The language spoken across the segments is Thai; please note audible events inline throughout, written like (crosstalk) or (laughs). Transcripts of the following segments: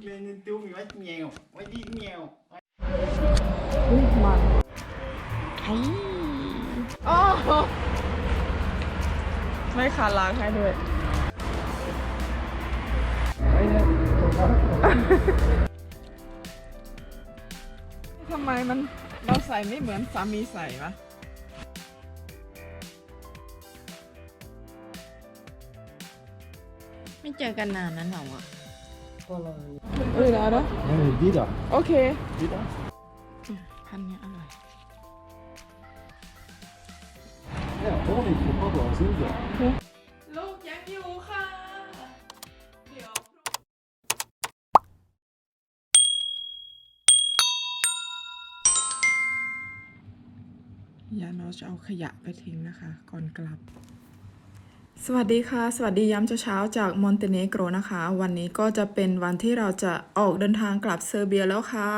lên tiêu mình bắt nghèo bắt đi nghèo มันไอ้อ๋อไม่ขาล้างให้ด้วยทำไมมันเราใส่ไม่เหมือนสามีใส่วะไม่เจอกันนานนั้นเหรอวะ เออแล้วนะ Này đi rồi โอเค đi đó พันเนี้ยอร่อย Cái này có thì cũng có bỏ xuống rồi ลูกยังอยู่ค่ะ เดี๋ยว ยาเราจะเอาขยะไปทิ้งนะคะ ก่อนกลับ สวัสดีค่ะ สวัสดีย้ำเช้าจากมอนเตเนโกรนะคะ วันนี้ก็จะเป็นวันที่เราจะออกเดินทางกลับเซอร์เบียแล้วค่ะ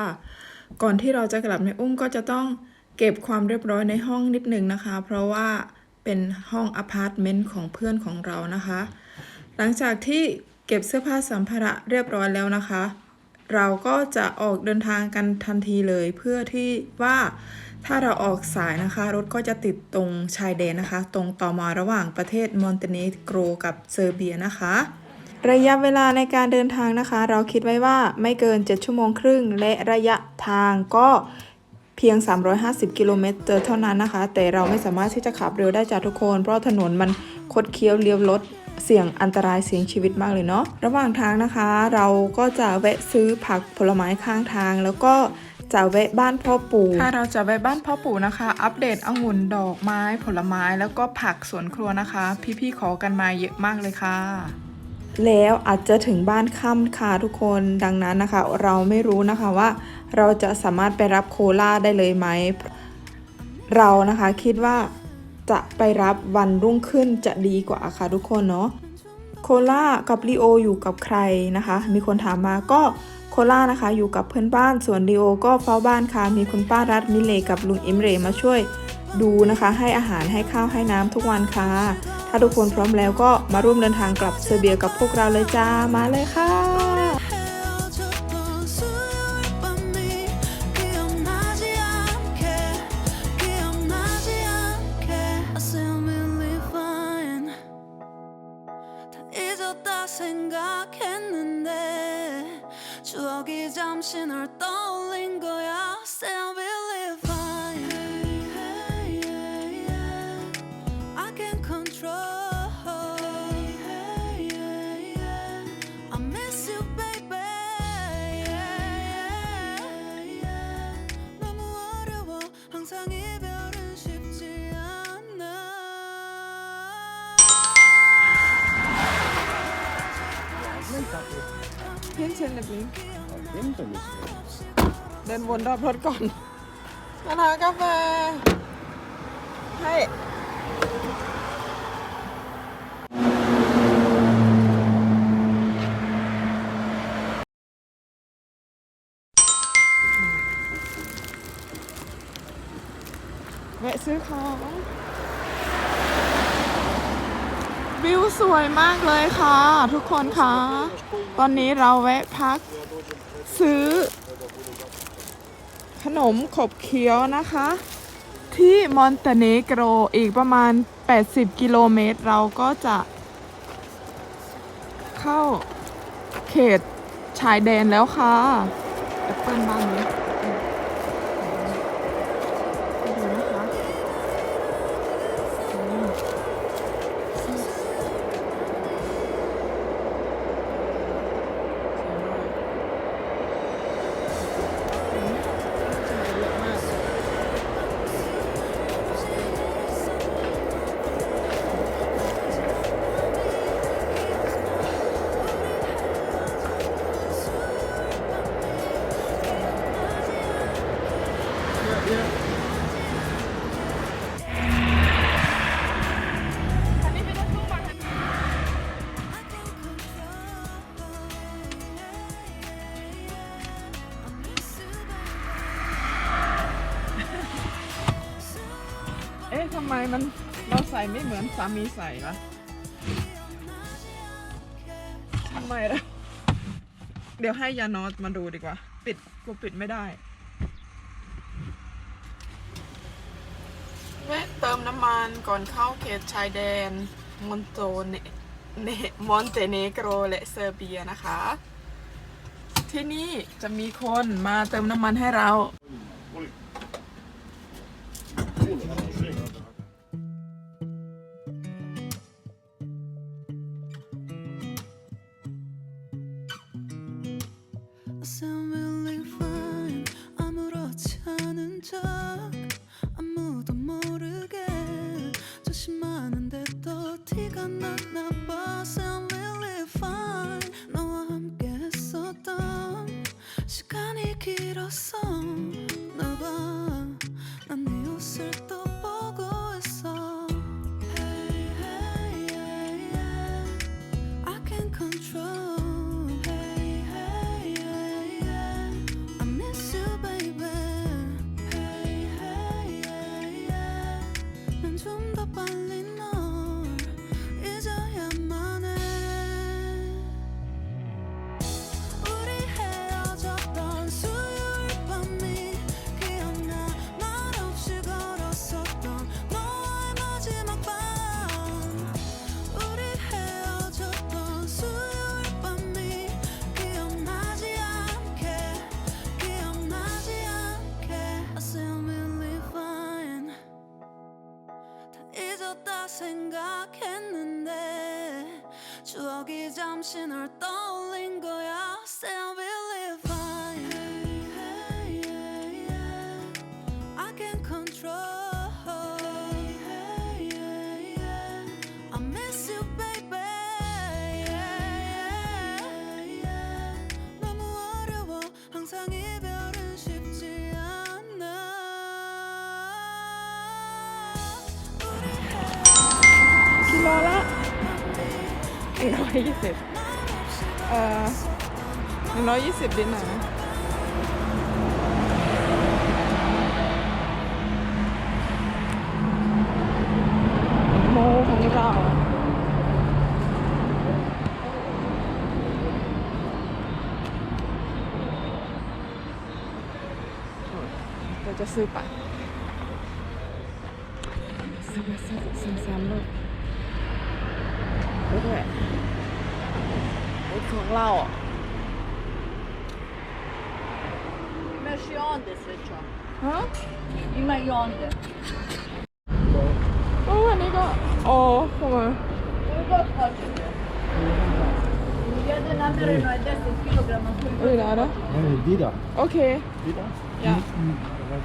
ก่อนที่เราจะกลับในอุ้มก็จะต้องเก็บความเรียบร้อยในห้องนิดนึงนะคะ เพราะว่าเป็นห้องอพาร์ตเมนต์ของเพื่อนของเรานะคะ หลังจากที่เก็บเสื้อผ้าสัมภาระเรียบร้อยแล้วนะคะ เราก็จะออกเดินทางกันทันทีเลยเพื่อที่ว่า ถ้าเราออกสายนะคะ รถก็จะติดตรงชายแดนนะคะ ตรงต่อมาระหว่างประเทศมอนเตเนโกรกับเซอร์เบียนะคะ ระยะเวลาในการเดินทางนะคะ เราคิดไว้ว่าไม่เกิน 7 ชั่วโมงครึ่ง และระยะทางก็เพียง 350 กิโลเมตรเท่านั้นนะคะ แต่เราไม่สามารถที่จะขับเร็วได้จากทุกคน เพราะถนนมันคดเคี้ยวเลี้ยวรถเสี่ยงอันตรายเสี่ยงชีวิตมากเลยเนาะ ระหว่างทางนะคะ เราก็จะแวะซื้อผักผลไม้ข้างทาง แล้วก็ จะแวะบ้านพ่อปู่ถ้าเราจะแวะบ้านพ่อปู่นะคะ อัปเดตองุ่นดอกไม้ผลไม้แล้วก็ผักสวนครัวนะคะ พี่ๆขอกันมาเยอะมากเลยค่ะ แล้วอาจจะถึงบ้านค่ำค่ะทุกคนดังนั้นนะคะ เราไม่รู้นะคะว่า เราจะสามารถไปรับโคลาได้เลยไหมเรานะคะคิดว่าจะไปรับวันรุ่งขึ้นจะดีกว่าค่ะทุกคนเนาะโคล่ากับลีโออยู่กับใครนะคะ มีคนถามมาก็ โคล่านะคะ อยู่กับเพื่อนบ้าน ส่วนลีโอก็เฝ้าบ้านค่ะ มีคุณป้ารัฐมิเลกับลุงอิมเรมาช่วยดูนะคะ ให้อาหารให้ข้าวให้น้ำทุกวันค่ะ ถ้าทุกคนพร้อมแล้วก็มาร่วมเดินทางกลับเซอร์เบียกับพวกเราเลยจ้า มาเลยค่ะ 잊었다 생각했는데 추억이 잠시 널 떠올린 거야. S e l เพียงเช่นแบบนี้ Đến rồi mình เดินวนรอบรถก่อนมาทานกาแฟให้แวะซื้อของวิว สวยมากเลยค่ะ ทุกคนคะตอนนี้เราแวะพักซื้อ ขนมขบเคี้ยวนะคะ ที่มอนเตเนโกรอีกประมาณ 80 กิโลเมตร เราก็จะ เข้าเขตชายแดนแล้วค่ะแอปเปิลบ้านนี้ะทำไมมันเราใส่ไม่เหมือนสามีใส่ละทำไมเราเดี๋ยวให้ยานอสมาดูดีกว่า ปิดกูปิดไม่ได้ แวะเติมน้ำมันก่อนเข้าเขตชายแดน มอนโตเนเนมอนเตเนโกรและเซอร์เบียนะคะ ที่นี่จะมีคนมาเติมน้ำมันให้เรา into 여기 잠시 널 떠. นึ่งร้อยยี่สิบเอ่อหนึ่งร้อยยี่สิบดินนะโมของเราเราจะซื้อปะซื้อมาซื้อซื้อซ้ำเลย ด้วยรถของเราอะ Imaš i onda sve čo. ฮะ Ima i onda. โอ้อันนี้ก็อ๋อทำไม Koju god hoćete. Jedno namereno je 10 kg. เออแล้วนะ Hey, die da. โอเค Die da? อย่า Mhm. Ja.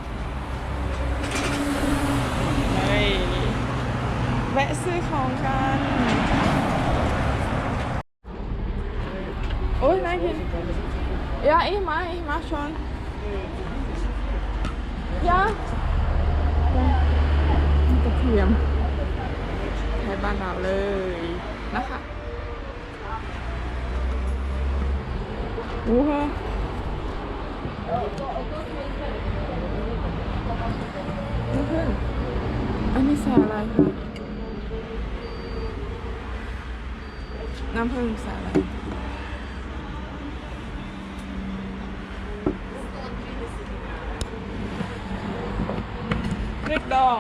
เฮ้ยแวะซื้อของกัน โอ้ยน่ากินยาอีมาอีมาชนยากระเทียมใช้บ้านเราเลยนะคะโอ้โหนี่เพื่อนอันนี้ใส่อะไรคะน้ำผึ้งใส่อะไร พริกดอง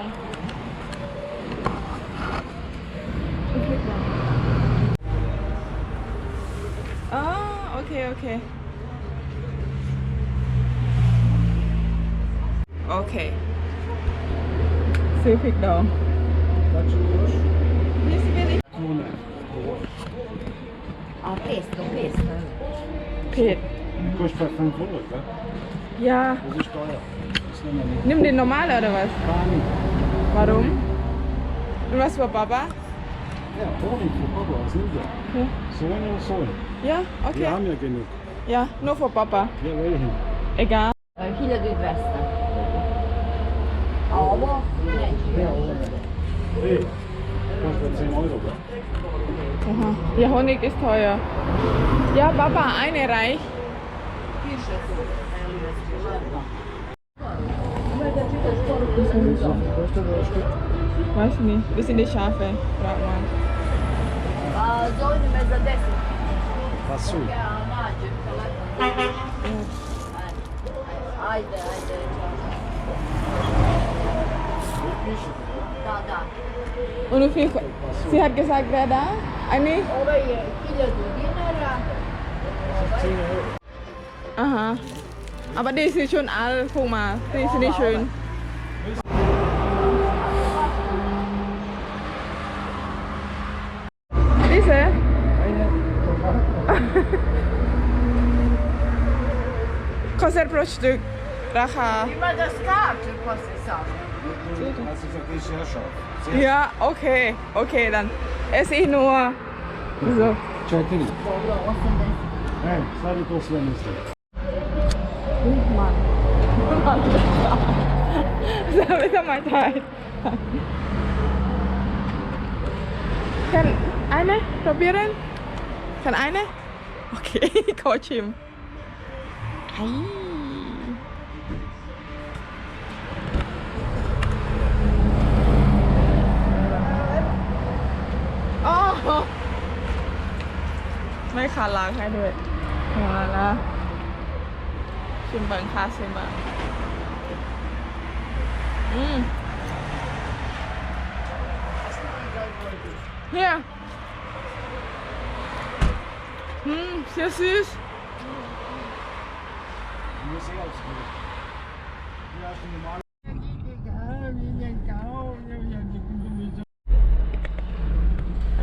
พริกดองอ๋อโอเค โอเค โอเค ซื้อพริกดอง Wat je kost? นี่สิเป็ น Kronen. A pesto, pesto. เผ็ด Kostet bei 500, gell? ยา Das ist teuer. Das ist nicht mehr Nimm den normalen oder was? Gar nicht. Warum? Und was für Papa? Ja, Honig für Papa, was nimmt er? Ja, Sohn oder Sohn? ja Wir okay. haben ja genug. Ja, nur für Papa. Ja, welchen? Egal. 1200. A ovo? Hey, kostet 10 Euro. Aha. Ja, Honig ist teuer. Ja, Papa, eine reich. Weiß nicht. Das sind die Schafe. Frag mal. So in Mezzadessen. Was zu? Eine, eine war da. Und wie viel? Sie hat gesagt, wer da? Eine? Aha. Aber die ist schon alt, guck mal. Die ist nicht schön. Diese? (laughs) Kostet pro Stück. Racha. Wie das kauft, kostet es auch das ist eine Gesellschaft. Ja, okay, okay, dann esse ich nur so. Çakiri. Nein, sadece toslarını istedim. Mann. so, ist er mein Teil. Kann eine probieren? Kann eine? Okay, coach him. Hi. ไอ้อ๋อไม่ขาล้างให้ด้วยมาแล้วชิมเบิงค่ะชิมเบิงอืมเฮียอืม sehr süß Wie ser aus? Ja, ist normal.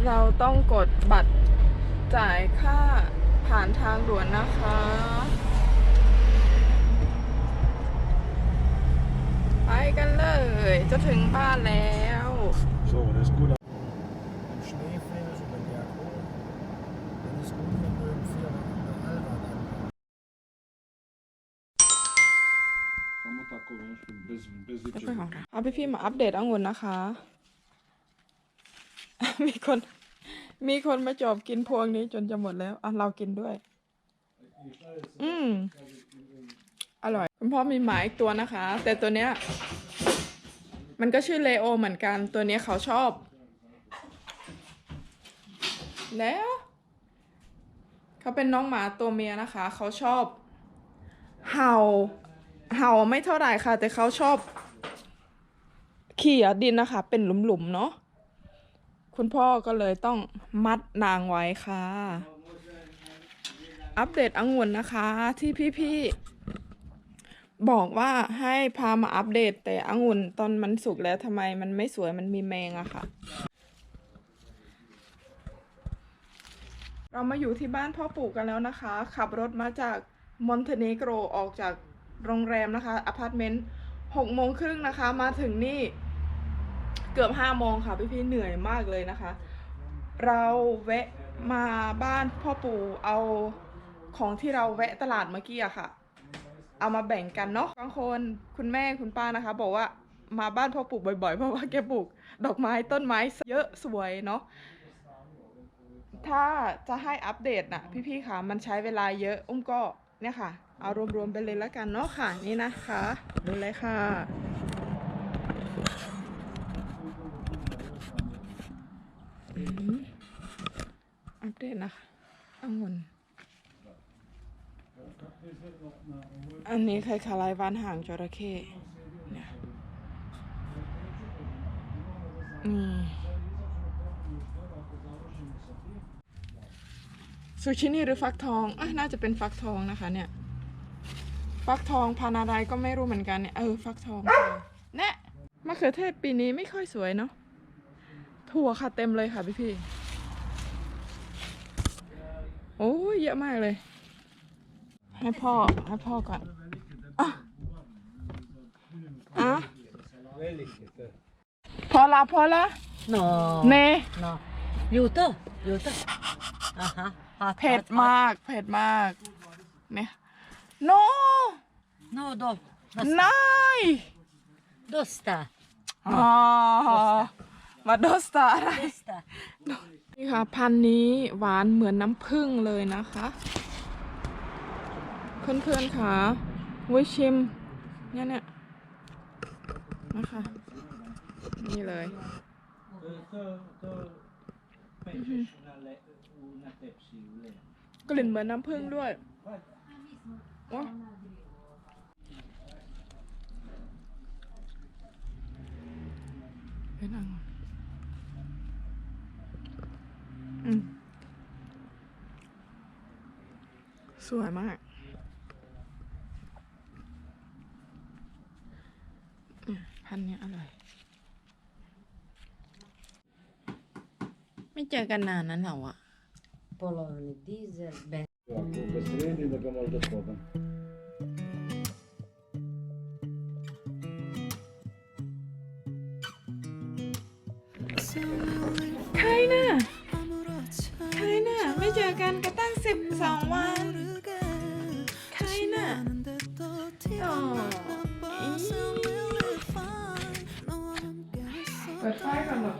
เรา ต้องกดบัตรจ่ายค่าผ่านทางด่วนนะคะ ไปกันเลย จะถึงบ้านแล้ว So, das ist gut. Im Schnee fährst oder Berg hoch. Dann ist gut, wenn du im Vierrad oder Allrad ankommst. Samo tako, veš, bez, bez จะเป็น ičega. ของเราเอาพี่พี่ๆมาอัปเดตองุ่นนะคะ มีคน มีคนมาจอบกินพวงนี้จนจะหมดแล้วอะเรากินด้วย อืม อร่อย คุณพ่อมีหมาอีกตัวนะคะ แต่ตัวเนี้ย มันก็ชื่อเลโอเหมือนกันตัวเนี้ยเขาชอบ แล้ว เขาเป็นน้องหมาตัวเมียนะคะ เขาชอบ เห่า เห่าไม่เท่าไหร่ค่ะ แต่เขาชอบ เขี่ยดินนะคะ เป็นหลุมๆเนาะ คุณพ่อก็เลยต้องมัดนางไว้ค่ะ อัปเดตองุ่นนะคะ ที่พี่ๆบอกว่าให้พามาอัปเดต แต่องุ่นตอนมันสุกแล้วทำไมมันไม่สวยมันมีแมงอะค่ะ เรามาอยู่ที่บ้านพ่อปู่กันแล้วนะคะ ขับรถมาจากมอนเตเนโกรออกจากโรงแรมนะคะอพาร์ตเมนต์หกโมงครึ่งนะคะ มาถึงนี่ เกือบห้าโมงค่ะพี่ๆเหนื่อยมากเลยนะคะ เราแวะมาบ้านพ่อปู่เอาของที่เราแวะตลาดเมื่อกี้อะค่ะ เอามาแบ่งกันเนาะบางคนคุณแม่คุณป้านะคะ บอกว่ามาบ้านพ่อปู่บ่อยๆ เพราะว่าแกปลูกดอกไม้ต้นไม้เยอะสวยเนาะถ้าจะให้อัปเดตนะพี่ๆค่ะมันใช้เวลาเยอะอุ้มก็เนี่ยค่ะ เอารวมๆไปเลยแล้วกันเนาะค่ะนี่นะคะดูเลยค่ะ อัปเดตนะคะองุ่นอันนี้ไข่คาลายวานห่างจระเข้เนี่ยอืมซูชินี่หรือฟักทองอะน่าจะเป็นฟักทองนะคะ เนี่ย ฟักทองพันธุ์อะไรก็ไม่รู้เหมือนกันเนี่ย เออ ฟักทองค่ะแน่มะเขือเทศปีนี้ไม่ค่อยสวยเนาะ ถั่วค่ะเต็มเลยค่ะพี่พี่ๆโอ้ยเยอะมากเลย ให้พ่อให้พ่อก่อนอะอะพอละพอละ No. เน No. Ljuto? Ljuto? Aha. Hat, เผ็ด hat, hat. มากเผ็ดมาก เนี่ยโน No, do. นาย Dosta. อ๋อ มาดอสตาอะไร นี่ค่ะ พันนี้หวานเหมือนน้ำผึ้งเลยนะคะ เพื่อนๆค่ะวิชิมเนี่ยเนี่ยนะคะนี่เลยกลิ่นเหมือนน้ำผึ้งด้วยว้าเป็นองุ่ วยมาก พันนี้อร่อย ไม่เจอกันนานนั้นเหรอวะ Poloni, diesel, ben. Comunque si vede da che molto scopa. ใครน่ะ ใครน่ะ ไม่เจอกันก็ตั้งสิบสองวัน เปิดไฟก่อนหรอ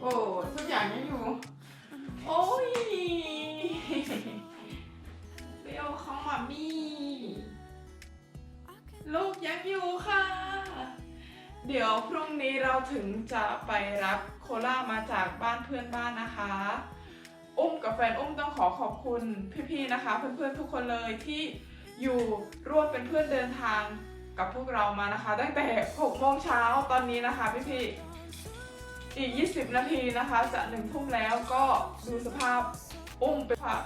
โอ้ทุกอย่างยังอยู่ โอ้ยเบลของหมามี่ ลูกยังอยู่ค่ะ เดี๋ยวพรุ่งนี้เราถึงจะไปรับโคล่ามาจากบ้านเพื่อนบ้านนะคะ อุ้มกับแฟนอุ้มต้องขอขอบคุณพี่ๆนะคะ เพื่อนๆทุกคนเลยที่อยู่ร่วมเป็นเพื่อนเดินทางกับพวกเรามานะคะตั้งแต่6โมงเช้าตอนนี้นะคะพี่ๆอีก 20 นาทีนะคะ จะหนึ่งทุ่มแล้วก็ดูสภาพอุ้มเป็นค่ะ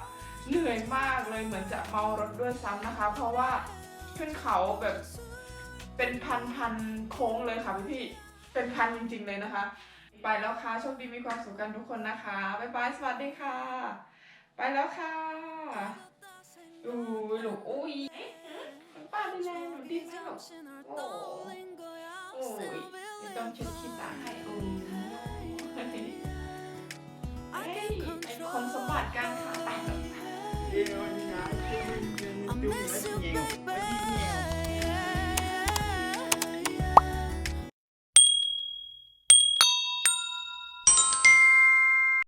เหนื่อยมากเลยเหมือนจะเมารถด้วยซ้ำนะคะ เพราะว่าขึ้นเขาแบบเป็นพันพันโค้งเลยค่ะพี่ๆเป็นพันจริงๆเลยนะคะ ไปแล้วค่ะโชคดีมีความสุขกันทุกคนนะคะบ๊ายบายสวัสดีค่ะ ไปแล้วค่ะอู้ยลูกอุ้ยป้าดูแลหนูดีมากโอ้โอ้ยไม่ต้องช็ดขี้ตาให้โอ้ยเฮ้ยเป็นคนสมบัติการค่ะไปแล้วค่ะ I miss you, baby.